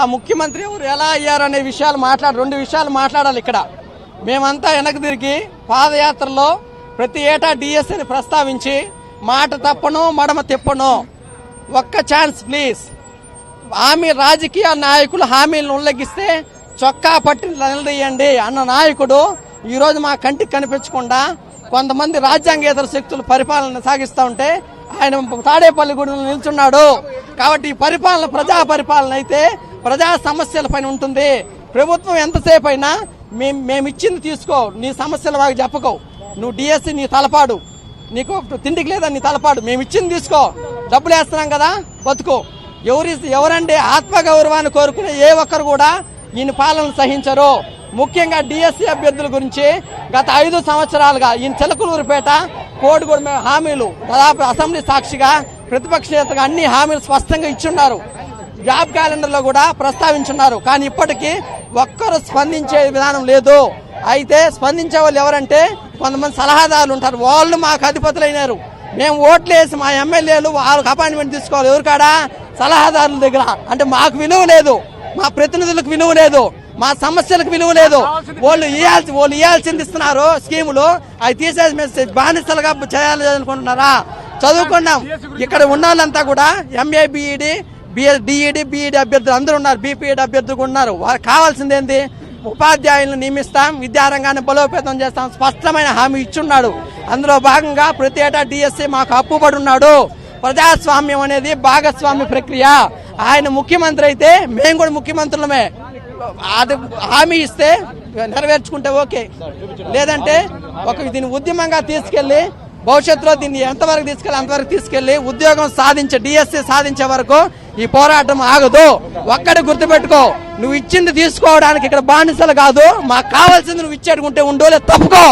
ఆ ముఖ్యమంత్రి ఎవరు? ఎలా అయ్యారనే విషయాలు మాట్లాడ రెండు విషయాలు మాట్లాడాలి ఇక్కడ. మేమంతా వెనక తిరిగి పాదయాత్రలో ప్రతి ఏటా డిఎస్సిని ప్రస్తావించి మాట తప్పను మడమ తిప్పను ఒక్క ఛాన్స్ ప్లీజ్. హామీ రాజకీయ నాయకులు హామీలను ఉల్లంఘిస్తే చొక్కా పట్టి నిలదీయండి అన్న నాయకుడు ఈరోజు మా కంటికి కనిపించకుండా కొంతమంది రాజ్యాంగేతర శక్తులు పరిపాలన సాగిస్తూ ఉంటే ఆయన తాడేపల్లిగూడెంలో నిల్చున్నాడు. కాబట్టి ఈ పరిపాలన ప్రజా పరిపాలన అయితే ప్రజా సమస్యల పైన ఉంటుంది. ప్రభుత్వం ఎంతసేపు అయినా మేము మేము ఇచ్చింది తీసుకో నీ సమస్యలు వారికి చెప్పకో నువ్వు డిఎస్సి నీ తలపాడు. నీకు తిండికి లేదా నీ తలపాడు. మేము ఇచ్చింది తీసుకో. డబ్బులు వేస్తున్నాం కదా బతుకో. ఎవరి ఎవరంటే ఆత్మగౌరవాన్ని కోరుకునే ఏ ఒక్కరు కూడా ఈయన పాలన సహించరు. ముఖ్యంగా డిఎస్సి అభ్యర్థుల గురించి గత ఐదు సంవత్సరాలుగా ఈయన చిలకలూరుపేట కోడిగూడ హామీలు దాదాపు అసెంబ్లీ సాక్షిగా ప్రతిపక్ష నేతగా అన్ని హామీలు స్పష్టంగా ఇచ్చున్నారు జాబ్ క్యాలెండర్లో కూడా ప్రస్తావించున్నారు. కానీ ఇప్పటికీ ఒక్కరు స్పందించే విధానం లేదు. అయితే స్పందించే వాళ్ళు ఎవరంటే కొంతమంది సలహాదారులు ఉంటారు. వాళ్ళు మాకు అధిపతులైనారు. మేము ఓట్లు వేసి మా ఎమ్మెల్యేలు వాళ్ళకి అపాయింట్మెంట్ తీసుకోవాలి. ఎవరికాడా సలహాదారుల దగ్గర. అంటే మాకు విలువ లేదు. మా ప్రతినిధులకు విలువ లేదు. మా సమస్యలకు విలువ లేదు. వాళ్ళు ఇవ్వాల్సి వాళ్ళు ఇవ్వాల్సింది ఇస్తున్నారు స్కీములు. అవి తీసేసి మేము బానిసలుగా చేయాలి అనుకుంటున్నారా? చదువుకున్నాం. ఇక్కడ ఉన్న వాళ్ళంతా కూడా ఎంఏ బిఎడ్ డిఈడి బిఈడి అభ్యర్థులు అందరూ ఉన్నారు. బీపీఈడి అభ్యర్థులు ఉన్నారు. వారు కావాల్సింది ఏంది ఉపాధ్యాయులను నియమిస్తాం విద్యారంగాన్ని బలోపేతం చేస్తాం స్పష్టమైన హామీ ఇచ్చున్నాడు. అందులో భాగంగా ప్రతి ఏటా డిఎస్సి మాకు అప్పుబడి ఉన్నాడు. ప్రజాస్వామ్యం అనేది భాగస్వామ్య ప్రక్రియ. ఆయన ముఖ్యమంత్రి అయితే మేము కూడా ముఖ్యమంత్రులమే. అది హామీ ఇస్తే నెరవేర్చుకుంటే ఓకే. లేదంటే ఒక దీన్ని ఉద్యమంగా తీసుకెళ్ళి భవిష్యత్తులో దీన్ని ఎంతవరకు తీసుకెళ్ళి అంతవరకు తీసుకెళ్ళి ఉద్యోగం సాధించే డిఎస్సి సాధించే వరకు ఈ పోరాటం ఆగదు. ఒక్కటి గుర్తుపెట్టుకో. నువ్వు ఇచ్చింది తీసుకోవడానికి ఇక్కడ బానిసలు కాదు. మాకు కావాల్సింది నువ్వు ఇచ్చేటుకుంటే ఉండోలే తప్పుకో.